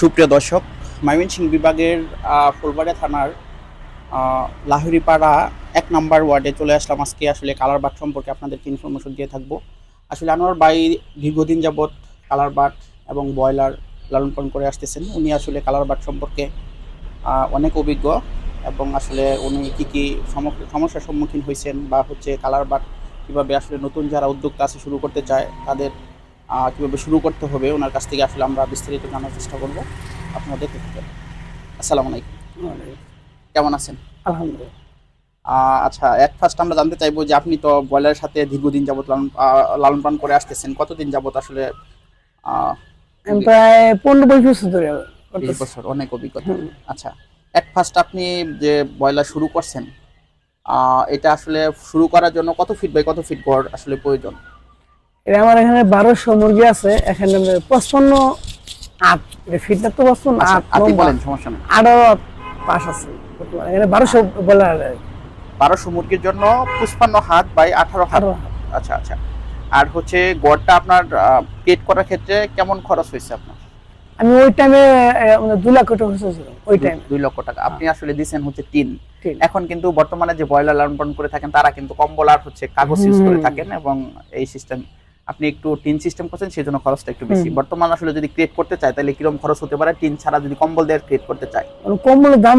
সুপ্রিয় দর্শক ময়মনসিংহ বিভাগের ফুলবাড়িয়া থানার আহ, লাহিড়িপাড়া এক নম্বর ওয়ার্ডে চলে আসলাম আজকে আসলে কালার বাট সম্পর্কে আপনাদেরকে ইনফরমেশন দিয়ে থাকব। আসলে আনোয়ার ভাই দীর্ঘদিন যাবৎ কালার বাট এবং ব্রয়লার লালন পালন করে আসতেছেন। উনি আসলে কালার বাট সম্পর্কে অনেক অভিজ্ঞ এবং আসলে উনি কী কী সম- সমস্যার সম্মুখীন হয়েছেন বা হচ্ছে কালার বাট কীভাবে আসলে নতুন যারা উদ্যোক্তা আছে শুরু করতে চায় তাদের কীভাবে শুরু করতে হবে ওনার কাছ থেকে আসলে আমরা বিস্তারিত জানার চেষ্টা করব। আপনারা দেখতে থাকেন। আসসালামু আলাইকুম। কেমন আছেন? আলহামদুলিল্লাহ আচ্ছা এক ফার্স্ট আমরা জানতে চাইব যে আপনি তো ব্রয়লারের সাথে দীর্ঘদিন যাবত লালন লালন পালন করে আসতেছেন। কতদিন যাবত আসলে প্রায় পনেরো বছর ধরে বিশ বছর অনেক অভিজ্ঞতা। আচ্ছা এক ফার্স্ট আপনি যে ব্রয়লার শুরু করছেন এটা আসলে শুরু করার জন্য কত ফিট বাই কত ফিট গড় আসলে প্রয়োজন? এটা আমার এখানে বারোশো মুরগি আছে এখানে পঁচপন্ন আট। ফিটটা তো পঁচপন্ন আচ্ছা, আট আপনি বলেন সমস্যা নেই। আরও পাশ আছে। এখানে বারোশো বলে বারোশো মুরগির জন্য পুষ্পান্ন হাত বাই আঠারো হাত। আচ্ছা আচ্ছা। আর হচ্ছে গড়টা আপনার পেট করার ক্ষেত্রে কেমন খরচ হয়েছে আপনার? আমি ওই টাইমে দু লাখ টাকা খরচ হয়েছিল ওই টাইমে দুই লক্ষ টাকা। আপনি আসলে দিচ্ছেন হচ্ছে তিন। তিন। এখন কিন্তু বর্তমানে যে ব্রয়লার লালন পালন করে থাকেন তারা কিন্তু কম্বল আর হচ্ছে কাগজ ইউজ করে থাকেন এবং এই সিস্টেম আপনি একটু টিন সিস্টেম করছেন সেই জন্য খরচটা একটু বেশি। বর্তমান আসলে যদি ক্রিয়েট করতে চায় তাহলে কীরকম খরচ হতে পারে? টিন ছাড়া যদি কম্বল দিয়ে ক্রিয়েট করতে চায়। কম্বলের দাম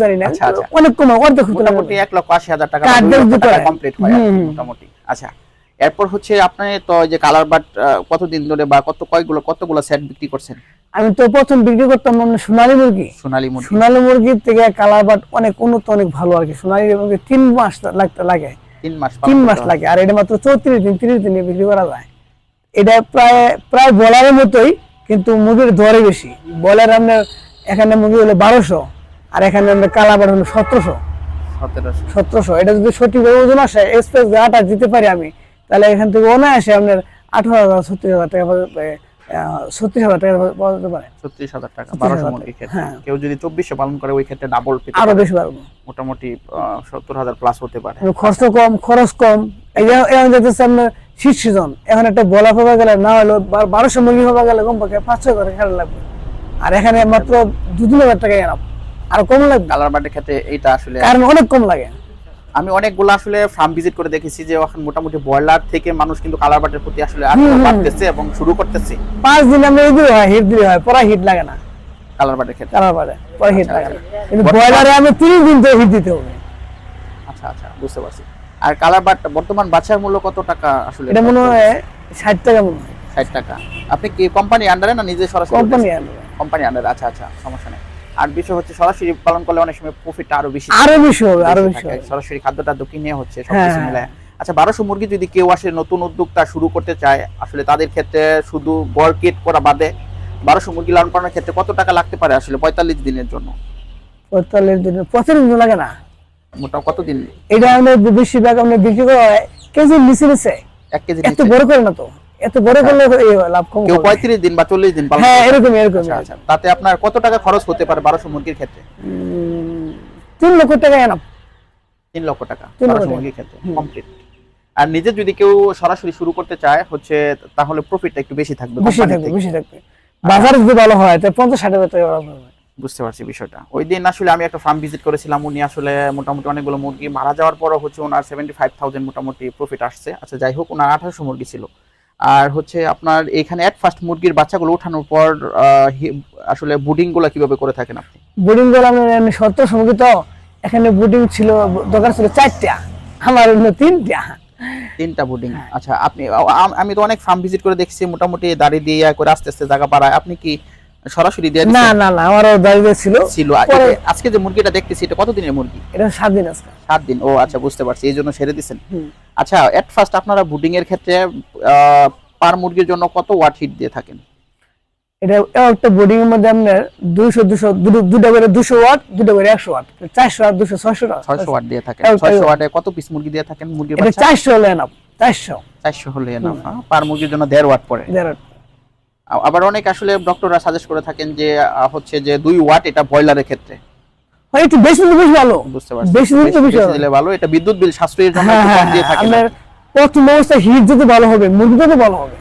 জানি না আচ্ছা, আচ্ছা। অনেক কম অর্ধেক মোটামুটি এক লক্ষ আশি হাজার টাকা। কমপ্লিট হয়। মোটামুটি। আচ্ছা এরপর হচ্ছে আপনি তো যে কালার বাট কতদিন ধরে বা কত কয়গুলো কতগুলো সেট বিক্রি করছেন? আমি তো প্রথম বিক্রি করতাম মানে সোনালী মুরগি। সোনালী মুরগি। সোনালী মুরগির থেকে কালার বাট অনেক উন্নত অনেক ভালো আর কি। সোনালী মুরগি তিন মাস লাগতে লাগে। তিন মাস তিন মাস লাগে আর এটা মাত্র চৌত্রিশ দিন তিরিশ দিনে বিক্রি করা যায়। এটা প্রায় প্রায় বলারের মতোই কিন্তু মুরগির দরে বেশি। বলার আপনার এখানে মুরগি হলো বারোশো আর এখানে আপনার কালাবার হলো সতেরোশো। সতেরোশো। এটা যদি সঠিক ওজন আসে এক্সপ্রেস আটা দিতে পারি আমি তাহলে এখান থেকে অনায়াসে আপনার আঠারো হাজার ছত্রিশ হাজার টাকা ছত্রিশ হাজার টাকা পাওয়া যেতে পারে। ছত্রিশ হাজার টাকা বারোশো মুরগির ক্ষেত্রে। হ্যাঁ। কেউ যদি চব্বিশশো পালন করে ওই ক্ষেত্রে ডাবল আরও বেশি পারব মোটামুটি সত্তর হাজার প্লাস হতে পারে। খরচ কম খরচ কম। এখন আপনার শীত সিজন এখন একটা বলা পাবা গেলে না হলো বারোশো মুরগি পাবা গেলে কম পক্ষে পাঁচশো করে খেলা লাগবে। আর এখানে মাত্র দু তিন হাজার টাকা এনাম আর কম লাগবে। কালার বাটের ক্ষেত্রে এইটা আসলে কারণ অনেক কম লাগে। আমি অনেকগুলো আসলে ফার্ম ভিজিট করে দেখেছি যে এখন মোটামুটি ব্রয়লার থেকে মানুষ কিন্তু কালার বাটের প্রতি আসলে আগ্রহ। বাড়তেছে এবং শুরু করতেছে। পাঁচ দিন আমরা এই হয় হিট দিলে হয় পরে হিট লাগে না। কালার বাটের ক্ষেত্রে। কালার পারে পরে হিট লাগে না। কিন্তু বর্তমান- ব্রয়লারে আমি তিরিশ দিন তো হিট দিতে হবে। আচ্ছা আচ্ছা বুঝতে পারছি। আর কালার বাট বর্তমান বাচ্চার মূল্য কত টাকা আসলে? এটা মনে হয় ষাট টাকা মনে হয়। ষাট টাকা। আপনি কি কোম্পানি আন্ডারে না নিজে সরাসরি কোম্পানি আন্ডারে কোম্পানি আন্ডারে আচ্ছা আচ্ছা সমস্যা নেই। আর বিষয় হচ্ছে সরাসরি পালন করলে অনেক সময় প্রফিটটা আরও বেশি আরও বেশি হবে আরও বেশি হবে। সরাসরি খাদ্যটা কিনে হচ্ছে হ্যাঁ, সবকিছু হ্যাঁ। মিলে আচ্ছা বারোশো মুরগি যদি কেউ আসে নতুন উদ্যোক্তা শুরু করতে চায় আসলে তাদের ক্ষেত্রে শুধু গড় কেট করা বাদে বারোশো মুরগি লালন পালনের ক্ষেত্রে কত টাকা লাগতে পারে আসলে পঁয়তাল্লিশ দিনের জন্য? পঁয়তাল্লিশ দিন পঁয়তাল্লিশ দিন লাগে না? মোটা কত দিন? এটা আমরা বেশিরভাগ আমরা বিক্রি করা হয় কেজি নিচে নিচে এক কেজি এত বড় করে না তো? এত বড় করলে লাভ কম কেউ হবে। পঁয়ত্রিশ দিন বা চল্লিশ দিন পালন হ্যাঁ এরকম এরকম আচ্ছা আচ্ছা। তাতে আপনার কত টাকা খরচ হতে পারে মুরগির ক্ষেত্রে? লক্ষ টাকা তিন লক্ষ টাকা। মুরগির ক্ষেত্রে কমপ্লিট আর নিজে যদি কেউ সরাসরি শুরু করতে চায় হচ্ছে তাহলে প্রফিটটা একটু বেশি থাকবে বেশি থাকবে বেশি থাকবে। বাজারে যদি ভালো হয় তাহলে পঞ্চাশ ষাট হাজার টাকা বুঝতে পারছি বিষয়টা। ওই দিন আসলে আমি একটা ফার্ম ভিজিট করেছিলাম উনি আসলে মোটামুটি অনেকগুলো মুরগি মারা যাওয়ার পরও হচ্ছে ওনার সেভেন্টি ফাইভ থাউজেন্ড মোটামুটি প্রফিট আসছে। আচ্ছা যাই হোক ওনার আঠারোশো মুরগি ছিল। আর হচ্ছে আপনার এখানে এট ফার্স্ট মুরগির বাচ্চাগুলো ওঠানোর পর আসলে বুডিংগুলো কীভাবে করে থাকেন আপনি? বোর্ডিং করে আমি আমি সত্তর তো। এখানে বোর্ডিং ছিল দরকার ছিল চারটা। আমার হলো তিনটা। তিনটা বুডিং হ্যাঁ। আচ্ছা আপনি আমি তো অনেক ফার্ম ভিজিট করে দেখছি মোটামুটি দাড়ি দিয়ে করে আস্তে আস্তে জায়গা পাড়ায় আপনি কি সরাসরি দিয়ে না না না আমারও দাঁড়িয়ে ছিল। ছিল। আজকে যে মুরগিটা দেখতেছি এটা কতদিনের মুরগি? এটা সাত দিন আজকে। সাত দিন। ও আচ্ছা বুঝতে পারছি। এই জন্য ছেড়ে দিচ্ছেন হুম। আচ্ছা এট ফার্স্ট আপনারা বুডিং এর ক্ষেত্রে পার মুরগির জন্য কত ওয়াট হিট দিয়ে থাকেন? এটা একটা বোর্ডিং এর মধ্যে আপনার দুশো দুশো দুটো- করে দুশো ওয়াট দুটো করে একশো ওয়াট চারশো ওয়াট দুশো ছয়শো ছয়শো ওয়াট দিয়ে থাকেন। ছয়শো ওয়াটে কত পিস মুরগি দিয়ে থাকেন বাচ্চা? চারশো হলে না চারশো। চারশো হলে না পার মুরগির জন্য দেড় ওয়াট পড়ে। দেড় আবার অনেক আসলে ডক্টররা সাজেস্ট করে থাকেন যে হচ্ছে যে দুই ওয়াট এটা ব্রয়লারের ক্ষেত্রে। হয় একটু বেশি দিলে বেশি ভালো। বুঝতে পারছি। বেশি দিলে তো বেশি-। দিলে ভালো। এটা বিদ্যুৎ বিল সাশ্রয়ের জন্য হ্যাঁ হ্যাঁ কম দিয়ে থাকে আপনার প্রথম অবস্থায় হিট যদি ভালো হবে মুরগি তো ভালো হবে।